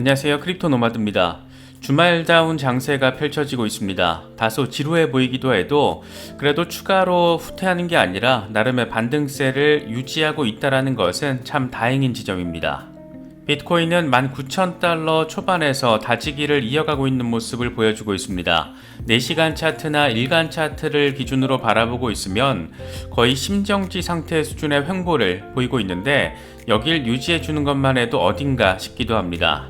안녕하세요. 크립토 노마드입니다. 주말다운 장세가 펼쳐지고 있습니다. 다소 지루해 보이기도 해도 그래도 추가로 후퇴하는 게 아니라 나름의 반등세를 유지하고 있다라는 것은 참 다행인 지점입니다. 비트코인은 19,000달러 초반에서 다지기를 이어가고 있는 모습을 보여주고 있습니다. 4시간 차트나 일간 차트를 기준으로 바라보고 있으면 거의 심정지 상태 수준의 횡보를 보이고 있는데 여길 유지해 주는 것만 해도 어딘가 싶기도 합니다.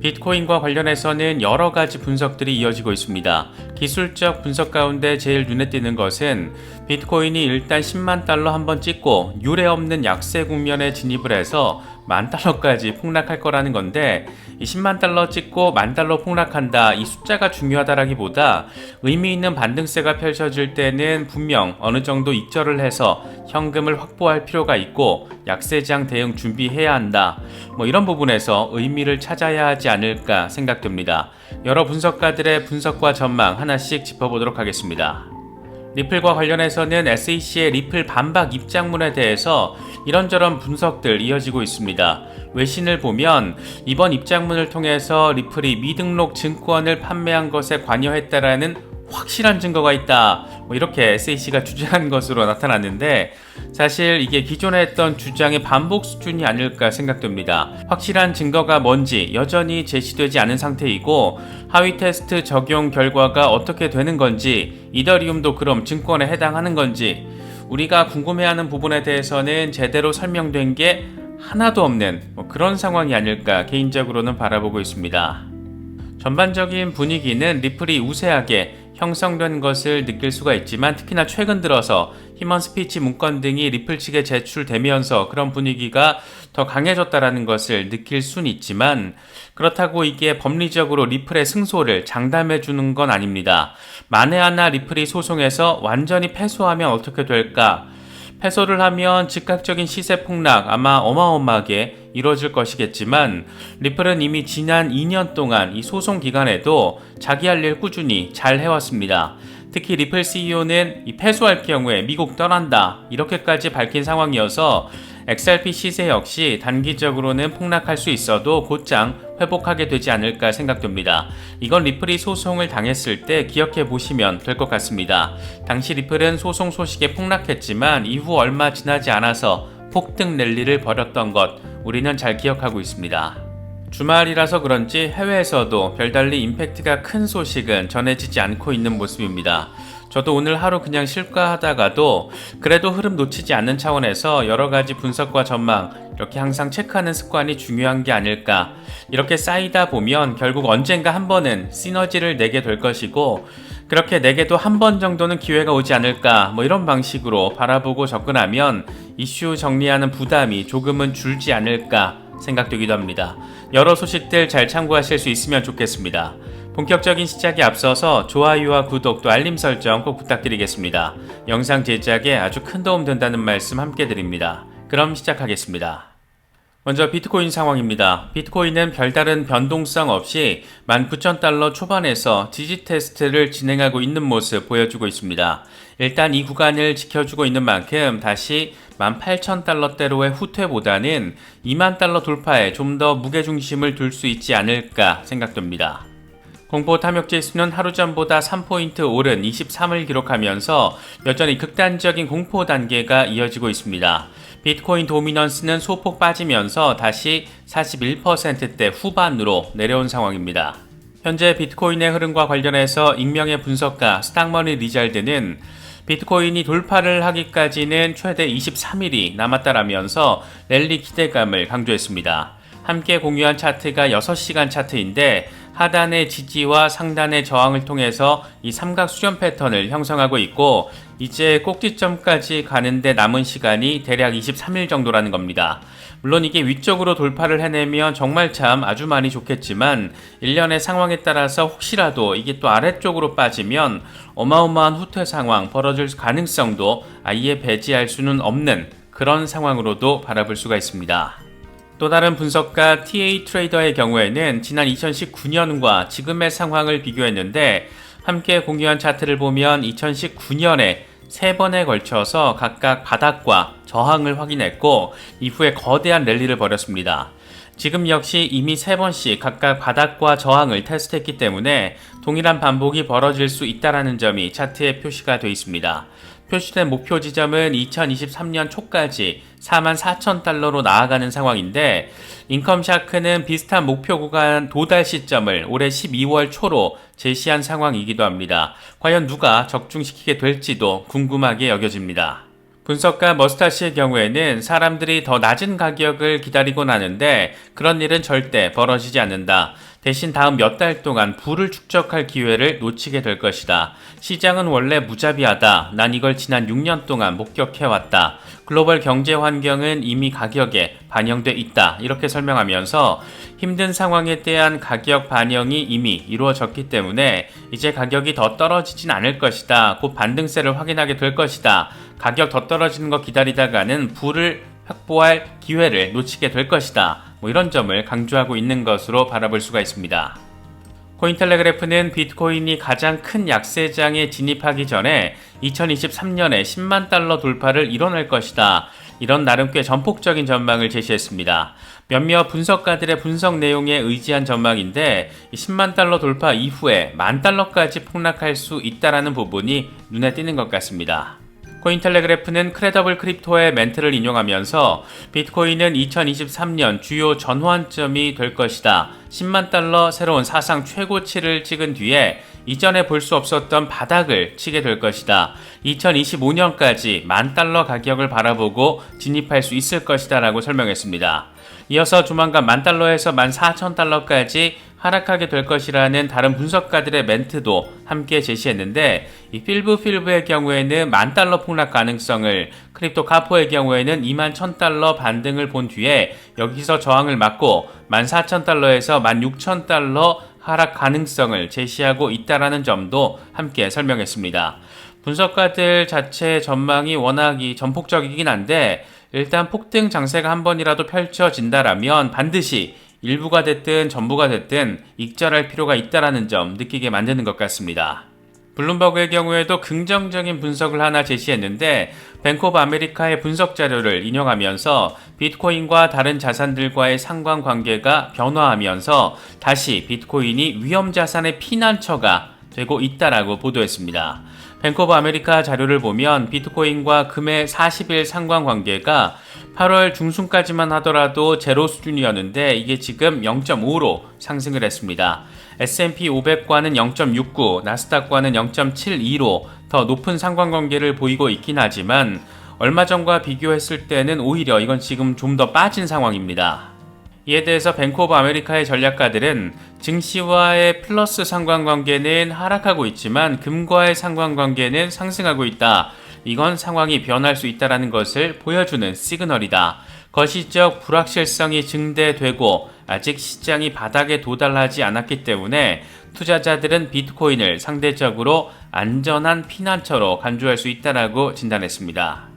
비트코인과 관련해서는 여러 가지 분석들이 이어지고 있습니다. 기술적 분석 가운데 제일 눈에 띄는 것은 비트코인이 일단 10만 달러 한번 찍고 유례 없는 약세 국면에 진입을 해서 만 달러까지 폭락할 거라는 건데 이 10만 달러 찍고 만 달러 폭락한다 이 숫자가 중요하다라기보다 의미 있는 반등세가 펼쳐질 때는 분명 어느 정도 익절을 해서 현금을 확보할 필요가 있고 약세장 대응 준비해야 한다 뭐 이런 부분에서 의미를 찾아야 하지 않을까 생각됩니다. 여러 분석가들의 분석과 전망 하나씩 짚어보도록 하겠습니다. 리플과 관련해서는 SEC의 리플 반박 입장문에 대해서 이런저런 분석들 이어지고 있습니다. 외신을 보면 이번 입장문을 통해서 리플이 미등록 증권을 판매한 것에 관여했다라는 확실한 증거가 있다. 뭐 이렇게 SEC가 주장한 것으로 나타났는데 사실 이게 기존에 했던 주장의 반복 수준이 아닐까 생각됩니다. 확실한 증거가 뭔지 여전히 제시되지 않은 상태이고 하위 테스트 적용 결과가 어떻게 되는 건지 이더리움도 그럼 증권에 해당하는 건지 우리가 궁금해하는 부분에 대해서는 제대로 설명된 게 하나도 없는 뭐 그런 상황이 아닐까 개인적으로는 바라보고 있습니다. 전반적인 분위기는 리플이 우세하게 형성된 것을 느낄 수가 있지만 특히나 최근 들어서 희먼 스피치 문건 등이 리플 측에 제출되면서 그런 분위기가 더 강해졌다라는 것을 느낄 수는 있지만 그렇다고 이게 법리적으로 리플의 승소를 장담해 주는 건 아닙니다. 만에 하나 리플이 소송에서 완전히 패소하면 어떻게 될까? 패소를 하면 즉각적인 시세 폭락 아마 어마어마하게 이루어질 것이겠지만 리플은 이미 지난 2년 동안 이 소송 기간에도 자기 할 일 꾸준히 잘 해왔습니다. 특히 리플 CEO는 이 패소할 경우에 미국 떠난다 이렇게까지 밝힌 상황이어서 XRP 시세 역시 단기적으로는 폭락할 수 있어도 곧장 회복하게 되지 않을까 생각됩니다. 이건 리플이 소송을 당했을 때 기억해 보시면 될 것 같습니다. 당시 리플은 소송 소식에 폭락했지만 이후 얼마 지나지 않아서 폭등 랠리를 벌였던 것 우리는 잘 기억하고 있습니다. 주말이라서 그런지 해외에서도 별달리 임팩트가 큰 소식은 전해지지 않고 있는 모습입니다. 저도 오늘 하루 그냥 쉴까 하다가도 그래도 흐름 놓치지 않는 차원에서 여러 가지 분석과 전망 이렇게 항상 체크하는 습관이 중요한 게 아닐까. 이렇게 쌓이다 보면 결국 언젠가 한 번은 시너지를 내게 될 것이고 그렇게 내게도 한 번 정도는 기회가 오지 않을까 뭐 이런 방식으로 바라보고 접근하면 이슈 정리하는 부담이 조금은 줄지 않을까 생각되기도 합니다. 여러 소식들 잘 참고하실 수 있으면 좋겠습니다. 본격적인 시작에 앞서서 좋아요와 구독 또 알림 설정 꼭 부탁드리겠습니다. 영상 제작에 아주 큰 도움 된다는 말씀 함께 드립니다. 그럼 시작하겠습니다. 먼저 비트코인 상황입니다. 비트코인은 별다른 변동성 없이 19,000달러 초반에서 지지 테스트를 진행하고 있는 모습 보여주고 있습니다. 일단 이 구간을 지켜주고 있는 만큼 다시 18,000달러대로의 후퇴보다는 2만 달러 돌파에 좀 더 무게중심을 둘 수 있지 않을까 생각됩니다. 공포 탐욕 지수는 하루 전보다 3포인트 오른 23을 기록하면서 여전히 극단적인 공포 단계가 이어지고 있습니다. 비트코인 도미넌스는 소폭 빠지면서 다시 41%대 후반으로 내려온 상황입니다. 현재 비트코인의 흐름과 관련해서 익명의 분석가 스탁머니 리잘드는 비트코인이 돌파를 하기까지는 최대 23일이 남았다라면서 랠리 기대감을 강조했습니다. 함께 공유한 차트가 6시간 차트인데 하단의 지지와 상단의 저항을 통해서 이 삼각 수렴 패턴을 형성하고 있고 이제 꼭지점까지 가는데 남은 시간이 대략 23일 정도라는 겁니다. 물론 이게 위쪽으로 돌파를 해내면 정말 참 아주 많이 좋겠지만 일련의 상황에 따라서 혹시라도 이게 또 아래쪽으로 빠지면 어마어마한 후퇴 상황 벌어질 가능성도 아예 배제할 수는 없는 그런 상황으로도 바라볼 수가 있습니다. 또 다른 분석가 TA 트레이더의 경우에는 지난 2019년과 지금의 상황을 비교했는데 함께 공유한 차트를 보면 2019년에 세 번에 걸쳐서 각각 바닥과 저항을 확인했고 이후에 거대한 랠리를 벌였습니다. 지금 역시 이미 세 번씩 각각 바닥과 저항을 테스트했기 때문에 동일한 반복이 벌어질 수 있다라는 점이 차트에 표시가 되어 있습니다. 표시된 목표 지점은 2023년 초까지 4만 4천 달러로 나아가는 상황인데 인컴 샤크는 비슷한 목표 구간 도달 시점을 올해 12월 초로 제시한 상황이기도 합니다. 과연 누가 적중시키게 될지도 궁금하게 여겨집니다. 분석가 머스타시의 경우에는 사람들이 더 낮은 가격을 기다리곤 하는데 그런 일은 절대 벌어지지 않는다. 대신 다음 몇 달 동안 부를 축적할 기회를 놓치게 될 것이다. 시장은 원래 무자비하다. 난 이걸 지난 6년 동안 목격해왔다. 글로벌 경제 환경은 이미 가격에 반영돼 있다. 이렇게 설명하면서 힘든 상황에 대한 가격 반영이 이미 이루어졌기 때문에 이제 가격이 더 떨어지진 않을 것이다. 곧 반등세를 확인하게 될 것이다. 가격 더 떨어지는 거 기다리다가는 부를 확보할 기회를 놓치게 될 것이다. 뭐 이런 점을 강조하고 있는 것으로 바라볼 수가 있습니다. 코인텔레그래프는 비트코인이 가장 큰 약세장에 진입하기 전에 2023년에 10만 달러 돌파를 이뤄낼 것이다. 이런 나름 꽤 전폭적인 전망을 제시했습니다. 몇몇 분석가들의 분석 내용에 의지한 전망인데 10만 달러 돌파 이후에 만 달러까지 폭락할 수 있다라는 부분이 눈에 띄는 것 같습니다. 코인텔레그래프는 크레더블 크립토의 멘트를 인용하면서 비트코인은 2023년 주요 전환점이 될 것이다. 10만 달러 새로운 사상 최고치를 찍은 뒤에 이전에 볼 수 없었던 바닥을 치게 될 것이다. 2025년까지 만 달러 가격을 바라보고 진입할 수 있을 것이다 라고 설명했습니다. 이어서 조만간 만 달러에서 만 4천 달러까지 하락하게 될 것이라는 다른 분석가들의 멘트도 함께 제시했는데 이 필브 필브의 경우에는 만 달러 폭락 가능성을 크립토 카포의 경우에는 2만 1천 달러 반등을 본 뒤에 여기서 저항을 맞고 1만 4천 달러에서 1만 6천 달러 하락 가능성을 제시하고 있다라는 점도 함께 설명했습니다. 분석가들 자체 전망이 워낙 이 전폭적이긴 한데 일단 폭등 장세가 한 번이라도 펼쳐진다라면 반드시 일부가 됐든 전부가 됐든 익절할 필요가 있다라는 점 느끼게 만드는 것 같습니다. 블룸버그의 경우에도 긍정적인 분석을 하나 제시했는데 뱅크 오브 아메리카의 분석 자료를 인용하면서 비트코인과 다른 자산들과의 상관관계가 변화하면서 다시 비트코인이 위험 자산의 피난처가 되고 있다라고 보도했습니다. 뱅크 오브 아메리카 자료를 보면 비트코인과 금의 40일 상관관계가 8월 중순까지만 하더라도 제로 수준이었는데 이게 지금 0.5로 상승을 했습니다. S&P 500과는 0.69, 나스닥과는 0.72로 더 높은 상관관계를 보이고 있긴 하지만 얼마 전과 비교했을 때는 오히려 이건 지금 좀 더 빠진 상황입니다. 이에 대해서 뱅크 오브 아메리카의 전략가들은 증시와의 플러스 상관관계는 하락하고 있지만 금과의 상관관계는 상승하고 있다. 이건 상황이 변할 수 있다는 것을 보여주는 시그널이다. 거시적 불확실성이 증대되고 아직 시장이 바닥에 도달하지 않았기 때문에 투자자들은 비트코인을 상대적으로 안전한 피난처로 간주할 수 있다라고 진단했습니다.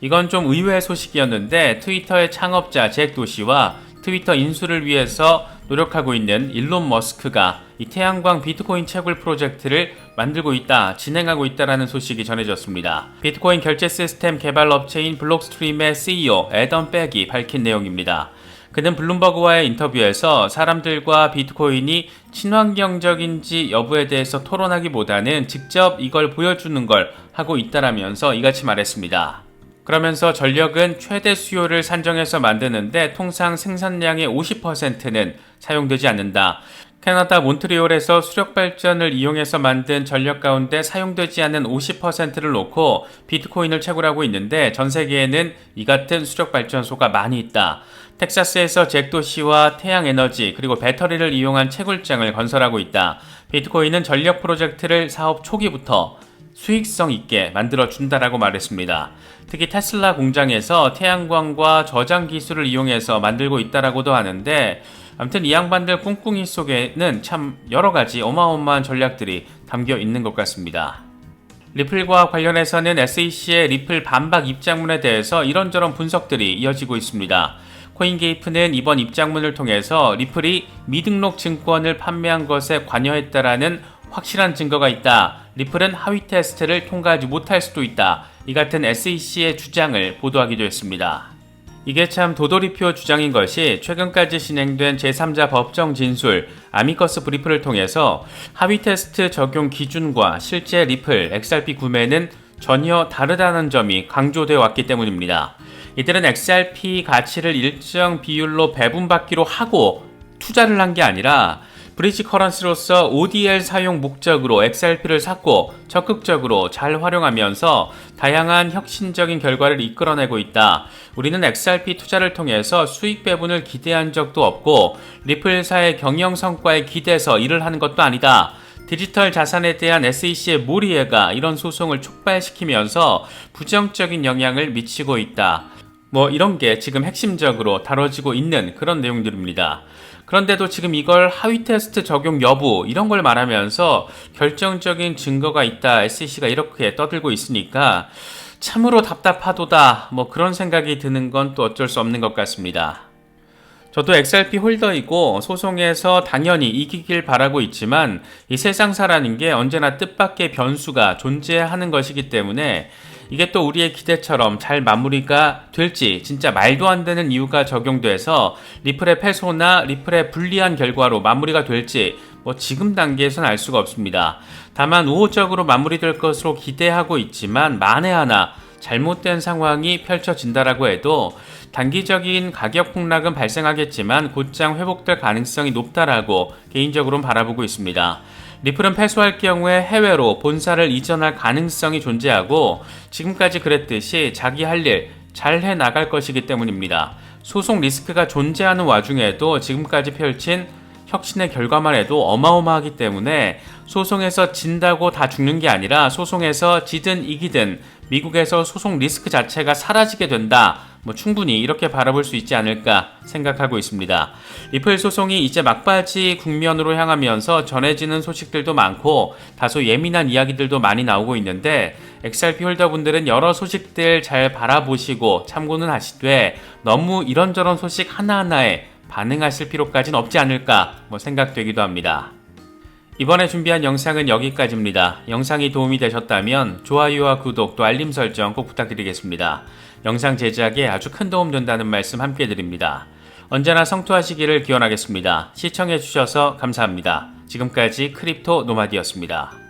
이건 좀 의외의 소식이었는데 트위터의 창업자 잭 도시와 트위터 인수를 위해서 노력하고 있는 일론 머스크가 이 태양광 비트코인 채굴 프로젝트를 만들고 있다, 진행하고 있다라는 소식이 전해졌습니다. 비트코인 결제 시스템 개발 업체인 블록스트림의 CEO 에던 백이 밝힌 내용입니다. 그는 블룸버그와의 인터뷰에서 사람들과 비트코인이 친환경적인지 여부에 대해서 토론하기보다는 직접 이걸 보여주는 걸 하고 있다라면서 이같이 말했습니다. 그러면서 전력은 최대 수요를 산정해서 만드는데 통상 생산량의 50%는 사용되지 않는다. 캐나다 몬트리올에서 수력 발전을 이용해서 만든 전력 가운데 사용되지 않는 50%를 놓고 비트코인을 채굴하고 있는데 전 세계에는 이 같은 수력 발전소가 많이 있다. 텍사스에서 잭도시와 태양 에너지 그리고 배터리를 이용한 채굴장을 건설하고 있다. 비트코인은 전력 프로젝트를 사업 초기부터 수익성 있게 만들어 준다라고 말했습니다. 특히 테슬라 공장에서 태양광과 저장 기술을 이용해서 만들고 있다라고도 하는데 아무튼 이 양반들 꿍꿍이 속에는 참 여러 가지 어마어마한 전략들이 담겨 있는 것 같습니다. 리플과 관련해서는 SEC의 리플 반박 입장문에 대해서 이런저런 분석들이 이어지고 있습니다. 코인게이프는 이번 입장문을 통해서 리플이 미등록 증권을 판매한 것에 관여했다라는 확실한 증거가 있다. 리플은 하위 테스트를 통과하지 못할 수도 있다. 이 같은 SEC의 주장을 보도하기도 했습니다. 이게 참 도돌이표 주장인 것이 최근까지 진행된 제3자 법정 진술 아미커스 브리프를 통해서 하위 테스트 적용 기준과 실제 리플 XRP 구매는 전혀 다르다는 점이 강조되어 왔기 때문입니다. 이들은 XRP 가치를 일정 비율로 배분받기로 하고 투자를 한 게 아니라 브리지 커런스로서 ODL 사용 목적으로 XRP를 샀고 적극적으로 잘 활용하면서 다양한 혁신적인 결과를 이끌어내고 있다. 우리는 XRP 투자를 통해서 수익 배분을 기대한 적도 없고 리플사의 경영 성과에 기대서 일을 하는 것도 아니다. 디지털 자산에 대한 SEC의 몰이해가 이런 소송을 촉발시키면서 부정적인 영향을 미치고 있다. 뭐 이런 게 지금 핵심적으로 다뤄지고 있는 그런 내용들입니다. 그런데도 지금 이걸 하위 테스트 적용 여부 이런 걸 말하면서 결정적인 증거가 있다 SEC가 이렇게 떠들고 있으니까 참으로 답답하도다 뭐 그런 생각이 드는 건 또 어쩔 수 없는 것 같습니다. 저도 XRP 홀더이고 소송에서 당연히 이기길 바라고 있지만 이 세상사라는 게 언제나 뜻밖의 변수가 존재하는 것이기 때문에 이게 또 우리의 기대처럼 잘 마무리가 될지 진짜 말도 안 되는 이유가 적용돼서 리플의 패소나 리플의 불리한 결과로 마무리가 될지 뭐 지금 단계에선 알 수가 없습니다. 다만 우호적으로 마무리될 것으로 기대하고 있지만 만에 하나 잘못된 상황이 펼쳐진다라고 해도 단기적인 가격 폭락은 발생하겠지만 곧장 회복될 가능성이 높다라고 개인적으로는 바라보고 있습니다. 리플은 패소할 경우에 해외로 본사를 이전할 가능성이 존재하고 지금까지 그랬듯이 자기 할 일 잘 해 나갈 것이기 때문입니다. 소송 리스크가 존재하는 와중에도 지금까지 펼친 혁신의 결과만 해도 어마어마하기 때문에 소송에서 진다고 다 죽는 게 아니라 소송에서 지든 이기든 미국에서 소송 리스크 자체가 사라지게 된다. 뭐 충분히 이렇게 바라볼 수 있지 않을까 생각하고 있습니다. 리플 소송이 이제 막바지 국면으로 향하면서 전해지는 소식들도 많고 다소 예민한 이야기들도 많이 나오고 있는데 XRP 홀더분들은 여러 소식들 잘 바라보시고 참고는 하시되 너무 이런저런 소식 하나하나에 반응하실 필요까지는 없지 않을까 뭐 생각되기도 합니다. 이번에 준비한 영상은 여기까지입니다. 영상이 도움이 되셨다면 좋아요와 구독 또 알림 설정 꼭 부탁드리겠습니다. 영상 제작에 아주 큰 도움 된다는 말씀 함께 드립니다. 언제나 성투하시기를 기원하겠습니다. 시청해주셔서 감사합니다. 지금까지 크립토 노마디였습니다.